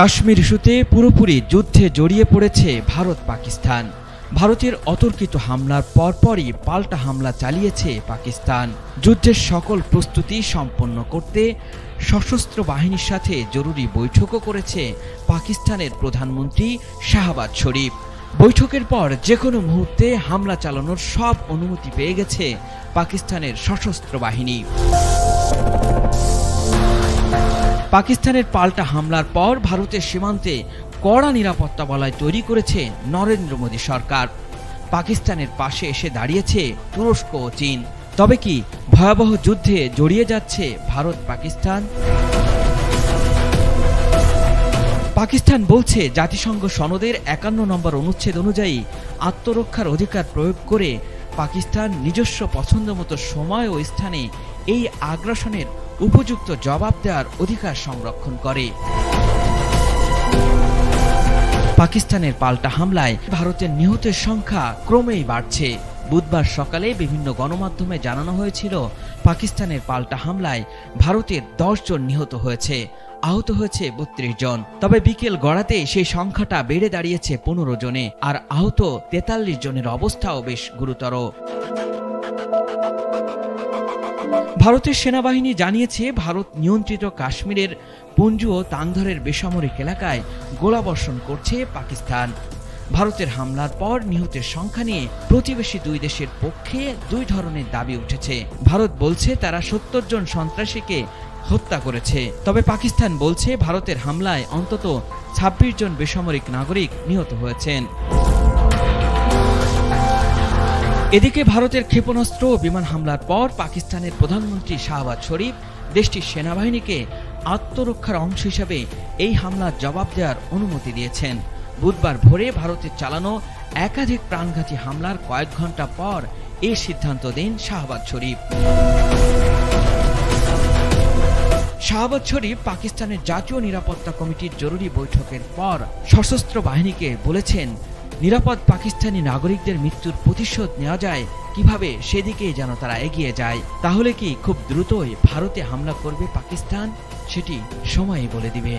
কাশ্মীর ইস্যুতে পুরোপুরি যুদ্ধে জড়িয়ে পড়েছে ভারত পাকিস্তান। ভারতের অতর্কিত হামলার পরপরই পাল্টা হামলা চালিয়েছে পাকিস্তান। যুদ্ধের সকল প্রস্তুতি সম্পন্ন করতে সশস্ত্র বাহিনীর সাথে জরুরি বৈঠকও করেছে পাকিস্তানের প্রধানমন্ত্রী শাহবাজ শরীফ। বৈঠকের পর যে কোনো মুহূর্তে হামলা চালানোর সব অনুমতি পেয়ে গেছে পাকিস্তানের সশস্ত্র বাহিনী। পাকিস্তানের পাল্টা হামলার পর ভারতের সীমান্তে কড়া নিরাপত্তা বলয় তৈরি করেছে নরেন্দ্র মোদী সরকার। পাকিস্তানের পাশে এসে দাঁড়িয়েছে তুরস্ক ও চীন। তবে কি ভয়াবহ যুদ্ধে জড়িয়ে যাচ্ছে ভারত পাকিস্তান? পাকিস্তান বলছে জাতিসংঘ সনদের একান্ন নম্বর অনুচ্ছেদ অনুযায়ী আত্মরক্ষার অধিকার প্রয়োগ করে পাকিস্তান নিজস্ব পছন্দমতো সময় ও স্থানে এই আগ্রাসনের উপযুক্ত জবাব দেওয়ার অধিকার সংরক্ষণ করে। পাকিস্তানের পাল্টা হামলায় ভারতের নিহতের সংখ্যা ক্রমেই বাড়ছে। বুধবার সকালে বিভিন্ন গণমাধ্যমে জানানো হয়েছিল, পাকিস্তানের পাল্টা হামলায় ভারতের দশ জন নিহত হয়েছে, আহত হয়েছে বত্রিশ জন। তবে বিকেল গড়াতে সেই সংখ্যাটা বেড়ে দাঁড়িয়েছে পনেরো জনে, আর আহত তেতাল্লিশ জনের অবস্থাও বেশ গুরুতর। ভারতের সেনাবাহিনী জানিয়েছে, ভারত নিয়ন্ত্রিত কাশ্মীরের পঞ্জু ও তাংধরের বেসামরিক এলাকায় গোলাবর্ষণ করছে পাকিস্তান। ভারতের হামলার পর নিহতের সংখ্যা নিয়ে প্রতিবেশী দুই দেশের পক্ষে দুই ধরনের দাবি উঠেছে। ভারত বলছে, তারা সত্তর জন সন্ত্রাসীকে হত্যা করেছে। তবে পাকিস্তান বলছে, ভারতের হামলায় অন্তত ছাব্বিশ জন বেসামরিক নাগরিক নিহত হয়েছেন। এদিকে ভারতের ক্ষেপণাস্ত্র বিমান হামলার পর পাকিস্তানের প্রধানমন্ত্রী শাহবাজ শরীফ দেশটির সেনাবাহিনীকে আত্মরক্ষার অংশ হিসাবে এই হামলার জবাব দেওয়ার অনুমতি দিয়েছেন। বুধবার ভোরে ভারতের চালানো একাধিক প্রাণঘাতী হামলার কয়েক ঘণ্টা পর এই সিদ্ধান্ত দেন শাহবাজ শরীফ। শাহবাজ শরীফ পাকিস্তানের জাতীয় নিরাপত্তা কমিটির জরুরি বৈঠকের পর সশস্ত্র বাহিনীকে বলেছেন নিরাপদ পাকিস্তানি নাগরিকদের মৃত্যুর প্রতিশোধ নেওয়া যায়, কীভাবে সেদিকে যেন তারা এগিয়ে যায়, তাহলে কি খুব দ্রুতই ভারতে হামলা করবে পাকিস্তান? সেটি সময়ই বলে দিবে।